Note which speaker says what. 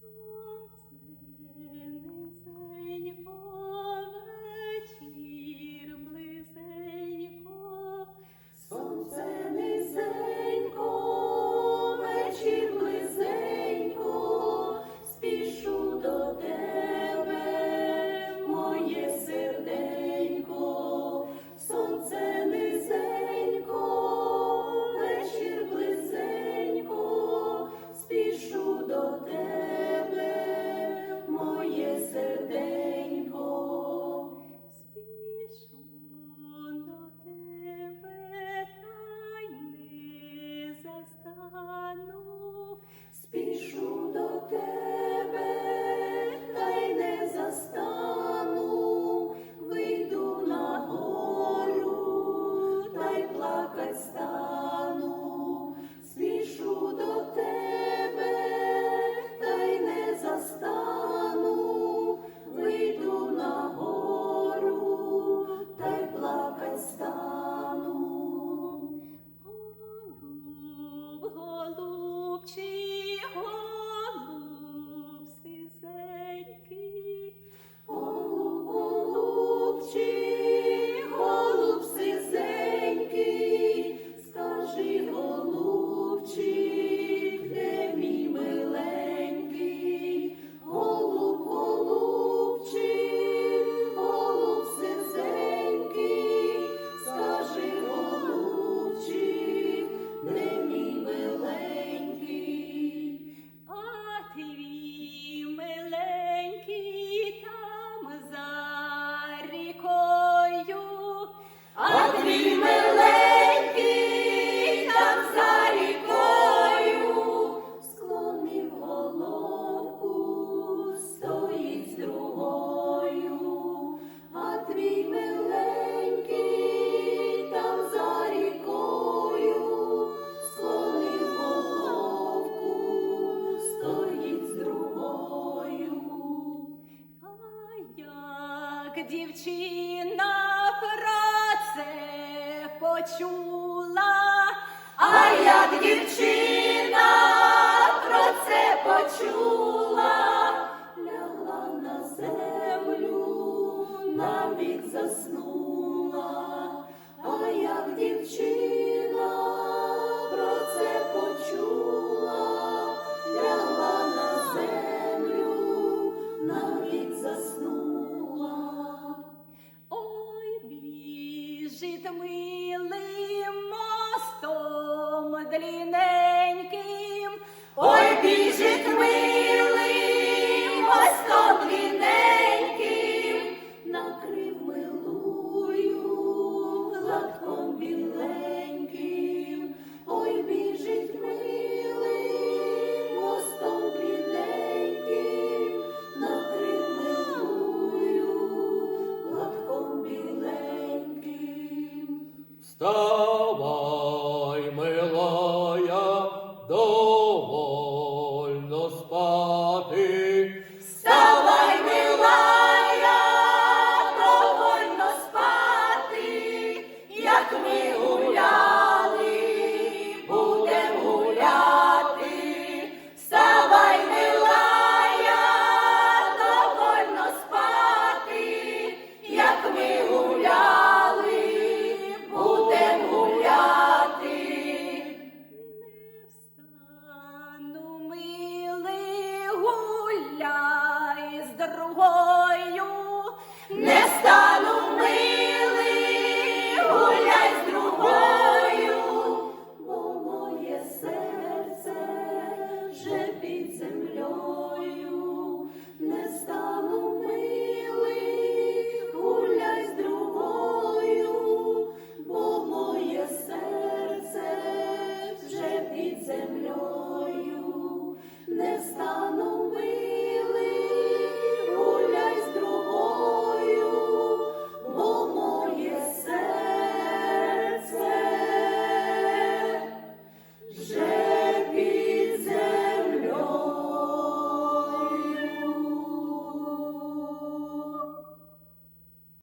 Speaker 1: Jesus. дівчина про це почула,
Speaker 2: а як дівчина про це почула, лягла на землю навік заснула.
Speaker 1: Біжить милим мостом длинненьким,
Speaker 2: ой, біжить милим Вставай, милая, довольно спати. Вставай, милая, довольно
Speaker 3: спати, як ми